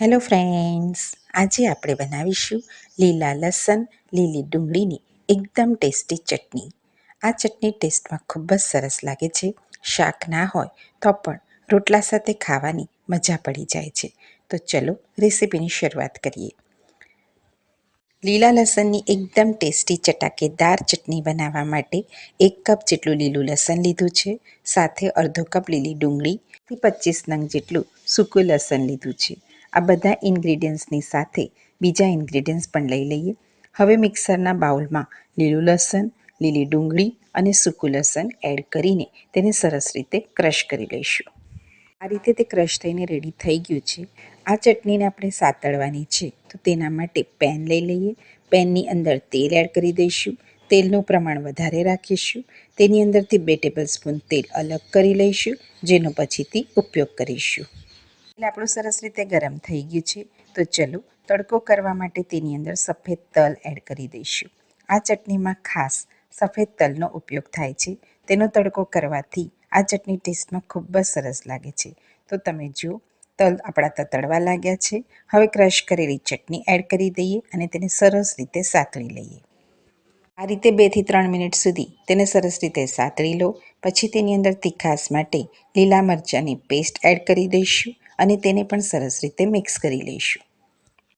Hello friends આજે આપણે બનાવીશું લીલા લસણ, લીલી ડુંગળીની એકદમ ટેસ્ટી ચટણી. આ ચટણી ટેસ્ટમાં ખૂબ જ સરસ લાગે છે. શાક ના હોય તો પણ રોટલા સાથે ખાવાની મજા પડી જાય છે. તો ચલો રેસીપીની શરૂઆત કરીએ. લીલા લસણની એકદમ ટેસ્ટી ચટાકેદાર ચટણી બનાવવા માટે એક કપ જેટલું લીલું લસણ લીધું છે. સાથે અડધો કપ લીલી ડુંગળી પચીસ નંગ જેટલું સૂકું લસણ લીધું છે. આ બધા ઇન્ગ્રીડિયન્ટ્સની સાથે બીજા ઇન્ગ્રીડિયન્ટ્સ પણ લઈ લઈએ. હવે મિક્સરના બાઉલમાં લીલું લસણ, લીલી ડુંગળી અને સૂકું લસણ એડ કરીને તેને સરસ રીતે ક્રશ કરી લઈશું. આ રીતે તે ક્રશ થઈને રેડી થઈ ગયું છે. આ ચટણીને આપણે સાતળવાની છે, તો તેના માટે પેન લઈ લઈએ. પેનની અંદર તેલ એડ કરી દઈશું. તેલનું પ્રમાણ વધારે રાખીશું. તેની અંદરથી બે ટેબલ સ્પૂન તેલ અલગ કરી લઈશું, જેનો પછીથી ઉપયોગ કરીશું. તેલ આપણું સરસ રીતે ગરમ થઈ ગયું છે. તો ચલો, તડકો કરવા માટે તેની અંદર સફેદ તલ એડ કરી દઈશું. આ ચટણીમાં ખાસ સફેદ તલનો ઉપયોગ થાય છે. તેનો તડકો કરવાથી આ ચટણી ટેસ્ટમાં ખૂબ જ સરસ લાગે છે. તો તમે જુઓ, તલ આપણા તતડવા લાગ્યા છે. હવે ક્રશ કરેલી ચટણી એડ કરી દઈએ અને તેને સરસ રીતે સાતળી લઈએ. આ રીતે બેથી ત્રણ મિનિટ સુધી તેને સરસ રીતે સાતળી લો. પછી તેની અંદર તીખાસ માટે લીલા મરચાંની પેસ્ટ એડ કરી દઈશું. અને તેને પણ સરસ રીતે મિક્સ કરી લઈશું.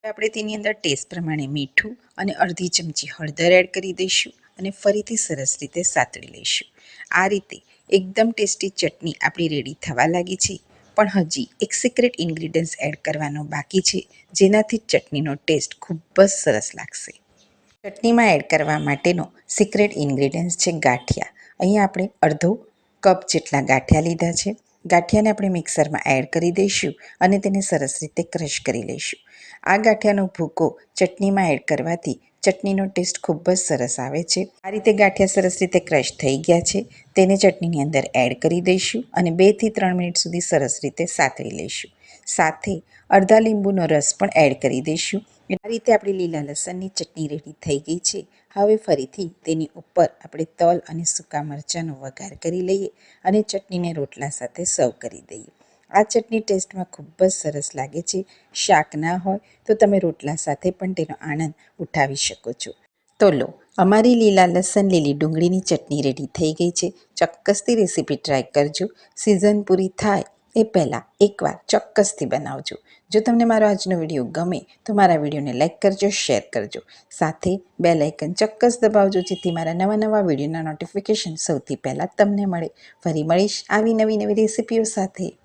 આપણે તેની અંદર ટેસ્ટ પ્રમાણે મીઠું અને અડધી ચમચી હળદર એડ કરી દઈશું અને ફરીથી સરસ રીતે સાતળી લઈશું. આ રીતે એકદમ ટેસ્ટી ચટણી આપણી રેડી થવા લાગી છે. પણ હજી એક સિક્રેટ ઇન્ગ્રીડિયન્ટ્સ એડ કરવાનો બાકી છે, જેનાથી ચટણીનો ટેસ્ટ ખૂબ જ સરસ લાગશે. ચટણીમાં એડ કરવા માટેનો સિક્રેટ ઇન્ગ્રીડિયન્ટ્સ છે ગાંઠિયા. અહીંયા આપણે અડધો કપ જેટલા ગાંઠિયા લીધા છે. ગાંઠિયાને આપણે મિક્સરમાં એડ કરી દઈશું અને તેને સરસ રીતે ક્રશ કરી લઈશું. આ ગાંઠિયાનો ભૂકો ચટણીમાં એડ કરવાથી ચટણીનો ટેસ્ટ ખૂબ જ સરસ આવે છે. આ રીતે ગાંઠિયા સરસ રીતે ક્રશ થઈ ગયા છે. તેને ચટણીની અંદર એડ કરી દઈશું અને બેથી ત્રણ મિનિટ સુધી સરસ રીતે સાથવી લઈશું. સાથે અડધા લીંબુનો રસ પણ એડ કરી દઈશું. આ રીતે આપણી લીલા લસણની ચટણી રેડી થઈ ગઈ છે. હવે ફરીથી તેની ઉપર આપણે તલ અને સૂકા મરચાંનો વઘાર કરી લઈએ અને ચટણીને રોટલા સાથે સર્વ કરી દઈએ. આ ચટણી ટેસ્ટમાં ખૂબ જ સરસ લાગે છે. શાક ના હોય તો તમે રોટલા સાથે પણ તેનો આનંદ ઉઠાવી શકો છો. તો લો, અમારી લીલા લસણ લીલી ડુંગળીની ચટણી રેડી થઈ ગઈ છે. ચોક્કસથી રેસીપી ટ્રાય કરજો. સિઝન પૂરી થાય. એ પહેલાં એકવાર ચોક્કસથી બનાવજો. જો તમને મારો આજનો વીડિયો ગમે, તો મારા વિડીયોને લાઇક કરજો શેર કરજો. સાથે બે લાઇકન ચોક્કસ દબાવજો, જેથી મારા નવા નવા વિડીયોના નોટિફિકેશન સૌથી પહેલાં તમને મળે. ફરી મળીશ આવી નવી નવી રેસીપીઓ સાથે.